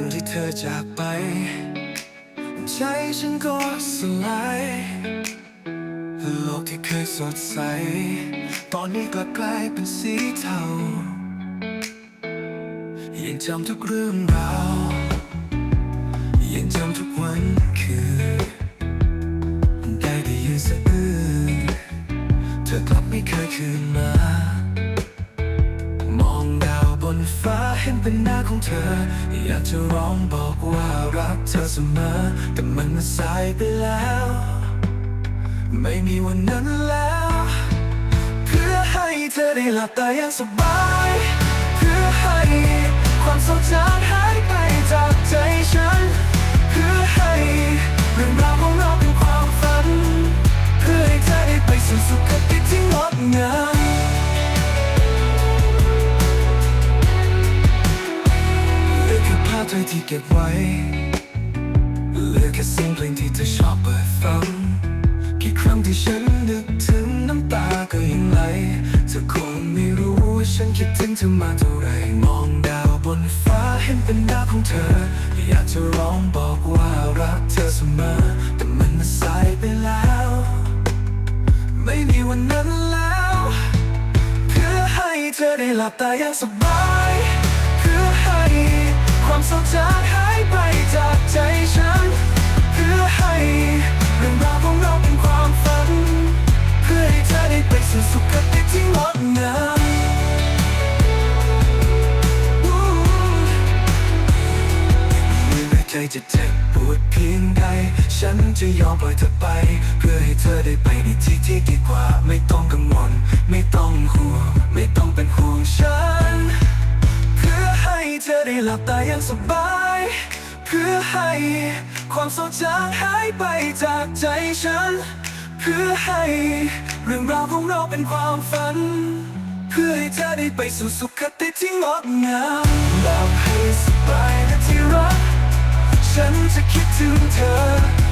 วันที่เธอจากไป ใจฉันก็สลายโลกที่เคยสดใส ตอนนี้กลับกลายเป็นสีเทายังจำทุกเรื่องราวยังจำทุกวันคืนได้ได้ยินสะอื้นเธอกลับไม่เคยคืนมา นฟ้าเห็นเป็นหน้าของเธอ อยากจะร้องบอกว่ารักเธอเสมอ แต่มันสายไปแล้ว ไม่มีวันนั้นแล้ว เพื่อให้เธอได้หลับตาอย่างสบาย เพื่อให้ อแค่ภาพเธอที่เก็บไว้เหลือแค่เสียงเพลงที่เธอชอบเปิดฟังกี่ครั้งที่ฉันนึกถึงน้ำตาก็ยังไหลเธอคงไม่รู้ว่าฉันคิดถึงเธอมาเท่าไรมองดาวบนฟ้าเห็นเป็นหน้าของเธอ อยากจะร้องบอกว่ารักเธอเสมอ แต่มันสายไปแล้ว ไม่มีวันนั้นแล้ว เพื่อให้เธอได้หลับตาอย่างสบาย ความทรงจำหายไปจากใจฉัน เพื่อให้เรื่องราวของเราเป็นความฝัน เพื่อให้เธอได้ไปสู่สุขติที่งดงามอู้ไม่ใจจะเจ็บปวดเพียงใด ฉันจะยอมปล่อยเธอไป เพื่อให้เธอได้ไปในที่ที่ดีกว่าไม่ต้อง ได้หลับตาอย่างสบาย เพื่อให้ความทรงจำหายไปจากใจฉัน เพื่อให้เรื่องราวของเราเป็นความฝัน เพื่อให้เธอได้ไปสู่สุขติที่งดงามหลับให้สบายนะที่รัก ฉันจะคิดถึงเธอ